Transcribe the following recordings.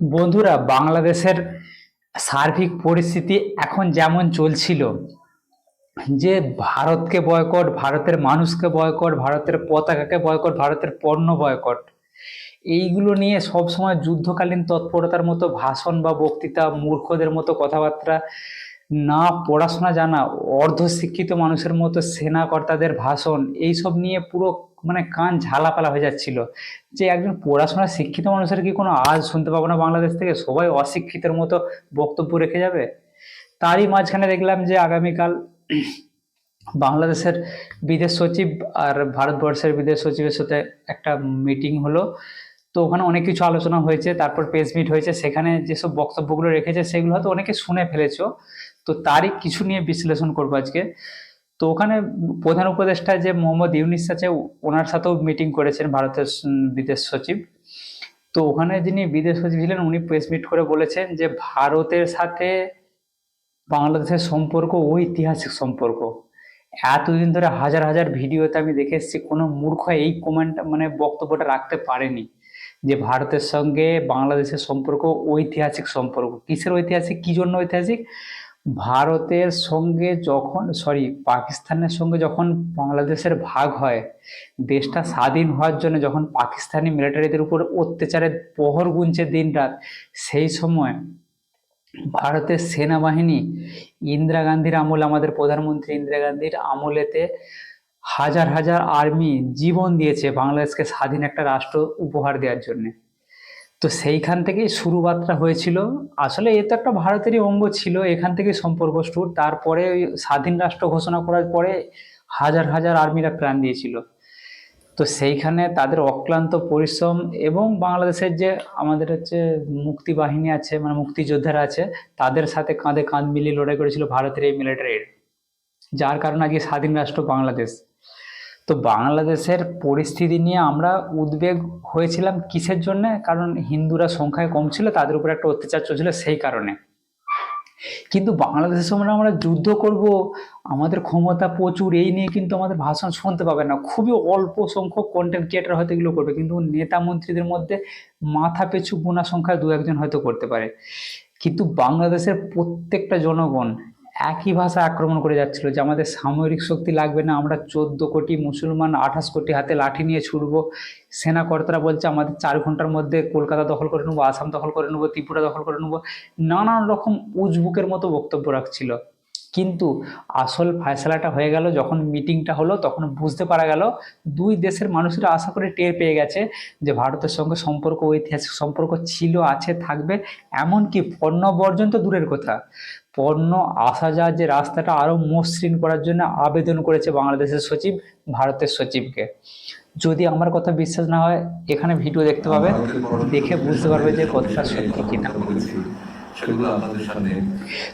বন্ধুরা, বাংলাদেশের সার্বিক পরিস্থিতি এখন যেমন চলছিল, যে ভারতকে বয়কট ভারতের মানুষকে বয়কট ভারতের পতাকাকে বয়কট ভারতের পণ্য বয়কট এইগুলো নিয়ে সবসময় যুদ্ধকালীন তৎপরতার মতো ভাষণ বা বক্তৃতা, মূর্খদের মতো কথাবার্তা না পড়াশোনা জানা, অর্ধশিক্ষিত মানুষের মতো সেনাকর্তাদের ভাষণ, এইসব নিয়ে পুরো মানে কান ঝালাপালা হয়ে যাচ্ছিল। যে একজন পড়াশোনা শিক্ষিত মানুষের কি কোনো আজ শুনতে পাবো না বাংলাদেশ থেকে? সবাই অশিক্ষিতের মতো বক্তব্য রেখে যাবে? তারই মাঝখানে দেখলাম যে আগামীকাল বাংলাদেশের বিদেশ সচিব আর ভারতবর্ষের বিদেশ সচিবের সাথে একটা মিটিং হলো। তো ওখানে অনেক কিছু আলোচনা হয়েছে, তারপর প্রেস মিট হয়েছে। সেখানে যেসব বক্তব্যগুলো রেখেছে, সেগুলো হয়তো অনেকে শুনে ফেলেছো। তো তারই কিছু নিয়ে বিশ্লেষণ করব আজকে। তো ওখানে প্রধান উপদেষ্টা যে মোহাম্মদ ইউনিস আছে, ওনার সাথেও মিটিং করেছেন ভারতের বিদেশ সচিব। তো ওখানে যিনি বিদেশ সচিব ছিলেন, উনি প্রেস মিট করে বলেছেন যে ভারতের সাথে বাংলাদেশের সম্পর্ক ঐতিহাসিক সম্পর্ক। এতদিন ধরে হাজার হাজার ভিডিওতে আমি দেখে এসেছি, কোনো মূর্খ এই কমেন্ট মানে বক্তব্যটা রাখতে পারেনি যে ভারতের সঙ্গে বাংলাদেশের সম্পর্ক ঐতিহাসিক সম্পর্ক। কিসের ঐতিহাসিক? কি জন্য ঐতিহাসিক? ভারতের সঙ্গে যখন সরি পাকিস্তানের সঙ্গে যখন বাংলাদেশের ভাগ হয়, দেশটা স্বাধীন হওয়ার জন্য যখন পাকিস্তানি মিলিটারিদের উপর অত্যাচারের প্রহর গুনছে দিনরাত, সেই সময় ভারতের সেনাবাহিনী ইন্দিরা গান্ধীর আমলে, আমাদের প্রধানমন্ত্রী ইন্দিরা গান্ধীর আমলেতে হাজার হাজার আর্মি জীবন দিয়েছে বাংলাদেশকে স্বাধীন একটা রাষ্ট্র উপহার দেওয়ার জন্য। তো সেইখান থেকেই শুরুবাতটা হয়েছিল। আসলে এ তো একটা ভারতেরই অঙ্গ ছিল, এখান থেকেই সম্পর্ক শুরু। তারপরে ওই স্বাধীন রাষ্ট্র ঘোষণা করার পরে হাজার হাজার আর্মিরা প্রাণ দিয়েছিল। তো সেইখানে তাদের অক্লান্ত পরিশ্রম এবং বাংলাদেশের যে আমাদের হচ্ছে মুক্তি বাহিনী আছে মানে মুক্তিযোদ্ধারা আছে, তাদের সাথে কাঁধে কাঁধ মিলিয়ে লড়াই করেছিল ভারতের এই মিলিটারির যার কারণে আজকে স্বাধীন রাষ্ট্র বাংলাদেশ। তো বাংলাদেশের পরিস্থিতি নিয়ে আমরা উদ্বেগ হয়েছিলাম কিসের জন্য? কারণ হিন্দুরা সংখ্যায় কম ছিল, তাদের উপর একটা অত্যাচার চলছিল সেই কারণে। কিন্তু বাংলাদেশের সময় আমরা যুদ্ধ করব, আমাদের ক্ষমতা প্রচুর, এই নিয়ে কিন্তু আমাদের ভাষণ শুনতে পাবে না। খুবই অল্প সংখ্যক কন্টেন্ট ক্রিয়েটার হয়তো এগুলো করবে, কিন্তু নেতা মন্ত্রীদের মধ্যে মাথা পিছু গোনা সংখ্যায় দু একজন হয়তো করতে পারে। কিন্তু বাংলাদেশের প্রত্যেকটা জনগণ একই ভাষা আক্রমণ করে যাচ্ছিল যে আমাদের সামরিক শক্তি লাগবে না, আমরা চোদ্দ কোটি মুসলমান আঠাশ কোটি হাতে লাঠি নিয়ে ছুটবো। সেনাকর্তারা বলছে, আমাদের চার ঘণ্টার মধ্যে কলকাতা দখল করে নেব, আসাম দখল করে নেব, ত্রিপুরা দখল করে নেব। নানান রকম উজবুকের মতো বক্তব্য রাখছিল। কিন্তু আসল ফয়সালাটা হয়ে গেল, যখন মিটিংটা হলো, তখন বুঝতে পারা গেল, দুই দেশের মানুষেরা আশা করে টের পেয়ে গেছে যে ভারতের সঙ্গে সম্পর্ক, ঐতিহাসিক সম্পর্ক ছিল, আছে, থাকবে, এমনকি পণ্য বর্জন তো দূরের কথা। পণ্য আসা যাওয়ার যে রাস্তাটা আরও মসৃণ করার জন্য আবেদন করেছে বাংলাদেশের সচিব, ভারতের সচিবকে। যদি আমার কথা বিশ্বাস না হয়, এখানে ভিডিও দেখতে পাবে দেখে বুঝতে পারবে যে কতটা সত্যি কিনা।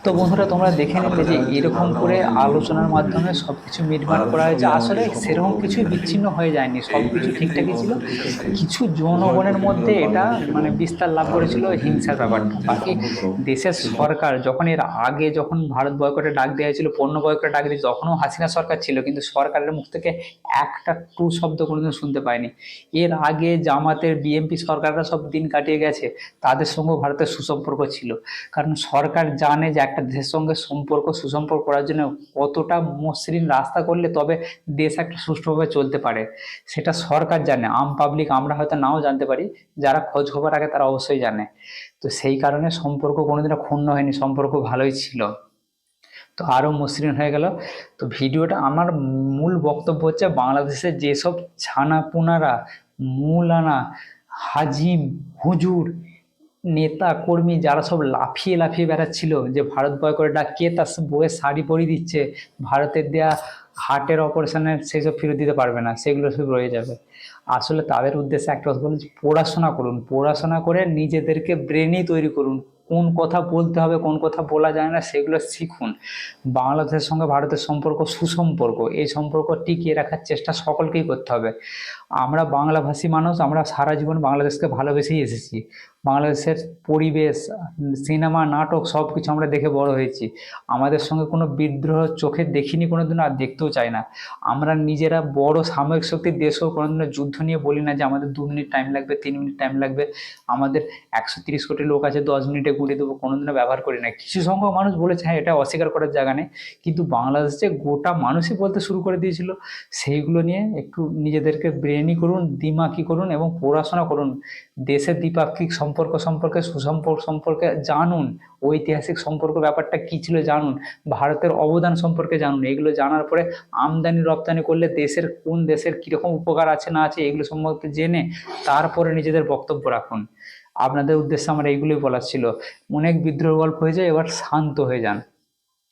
তো বন্ধুরা তোমরা দেখে নিলে যে এরকম করে আলোচনার মাধ্যমে সবকিছু মিটমাট করা হয়েছে আসলে সেরকম কিছু বিচ্ছিন্ন হয়ে যায়নি সব কিছু ঠিকঠাকই ছিল। কিছু জনগণের মধ্যে এটা মানে বিস্তার লাভ করেছিল হিংসার ব্যাপারটা বাকি দেশের সরকার যখন এর আগে যখন ভারত বয়কটে ডাক দেওয়া হয়েছিল পণ্য বয়কটে ডাক দিয়েছিল তখনও হাসিনা সরকার ছিল কিন্তু সরকারের মুখ থেকে একটা টু শব্দ কোনোদিন শুনতে পায়নি। এর আগে জামাতের বিএনপি সরকাররা সব দিন কাটিয়ে গেছে তাদের সঙ্গেও ভারতের সুসম্পর্ক ছিল। কারণ সরকার জানে যে একটা দেশের সঙ্গে সম্পর্ক, সুসম্পর্ক করার জন্য কতটা মসৃণ রাস্তা করলে তবে দেশ একটা সুষ্ঠুভাবে চলতে পারে। সেটা সরকার জানে, আম পাবলিক আমরা হয়তো নাও জানতে পারি, যারা খোঁজ খবর রাখে তারা অবশ্যই জানে। তো সেই কারণে সম্পর্ক কোনোদিনও ক্ষুণ্ণ হয়নি, সম্পর্ক ভালোই ছিল। তো আরও মসৃণ হয়ে গেল। তো ভিডিওটা আমার মূল বক্তব্য হচ্ছে বাংলাদেশের যেসব ছানাপুনারা, মূলানা হাজিম হুজুর নেতা, কর্মী যারা সব লাফিয়ে লাফিয়ে বেড়াচ্ছিল যে ভারত বয় করে ডাক কে তার বউয়ের শাড়ি পরিয়ে দিচ্ছে, ভারতের দেয়া হার্টের অপারেশনের সেসব ফেরত দিতে পারবে না, সেগুলো সব রয়ে যাবে। আসলে তাদের উদ্দেশ্যে একটা কথা বলছি পড়াশোনা করুন, পড়াশোনা করে নিজেদেরকে ব্রেনই তৈরি করুন, কোন কথা বলতে হবে, কোন কথা বলা যায় না, সেগুলো শিখুন। বাংলাদেশের সঙ্গে ভারতের সম্পর্ক সুসম্পর্ক, এই সম্পর্ক টিকিয়ে রাখার চেষ্টা সকলকেই করতে হবে। আমরা বাংলাভাষী মানুষ, আমরা সারা জীবন বাংলাদেশকে ভালোবেসেই এসেছি। বাংলাদেশের পরিবেশ, সিনেমা, নাটক সব কিছু আমরা দেখে বড় হয়েছি। আমাদের সঙ্গে কোনো বিদ্রোহ চোখে দেখিনি কোনোদিনও আর দেখতেও চাই না। আমরা নিজেরা বড় সামরিক শক্তির দেশও কোনোদিনও যুদ্ধ নিয়ে বলি না যে আমাদের দু মিনিট টাইম লাগবে, তিন মিনিট টাইম লাগবে। আমাদের একশো তিরিশ কোটি লোক আছে, দশ মিনিটে গুলিয়ে দেবো, কোনোদিনও ব্যবহার করি না। কিছু সংখ্যক মানুষ বলেছে হ্যাঁ এটা অস্বীকার করার জায়গা নেই। কিন্তু বাংলাদেশে গোটা মানুষই বলতে শুরু করে দিয়েছিল, সেইগুলো নিয়ে একটু নিজেদেরকে ব্রেনই করুন, দিমাকি করুন এবং পড়াশোনা করুন। দেশের দ্বিপাক্ষিক সম্পর্ক সম্পর্কে, সুসম্পর্ক সম্পর্কে জানুন। ঐতিহাসিক সম্পর্ক ব্যাপারটা কী ছিল জানুন। ভারতের অবদান সম্পর্কে জানুন। এগুলো জানার পরে আমদানি, রপ্তানি করলে দেশের কোন দেশের কীরকম উপকার আছে না আছে এগুলো সম্পর্কে জেনে তারপরে নিজেদের বক্তব্য রাখুন। আপনাদের উদ্দেশ্যে আমার এইগুলোই বলার ছিল। অনেক বিদ্রোহ গল্প হয়ে যায়, এবার শান্ত হয়ে যান।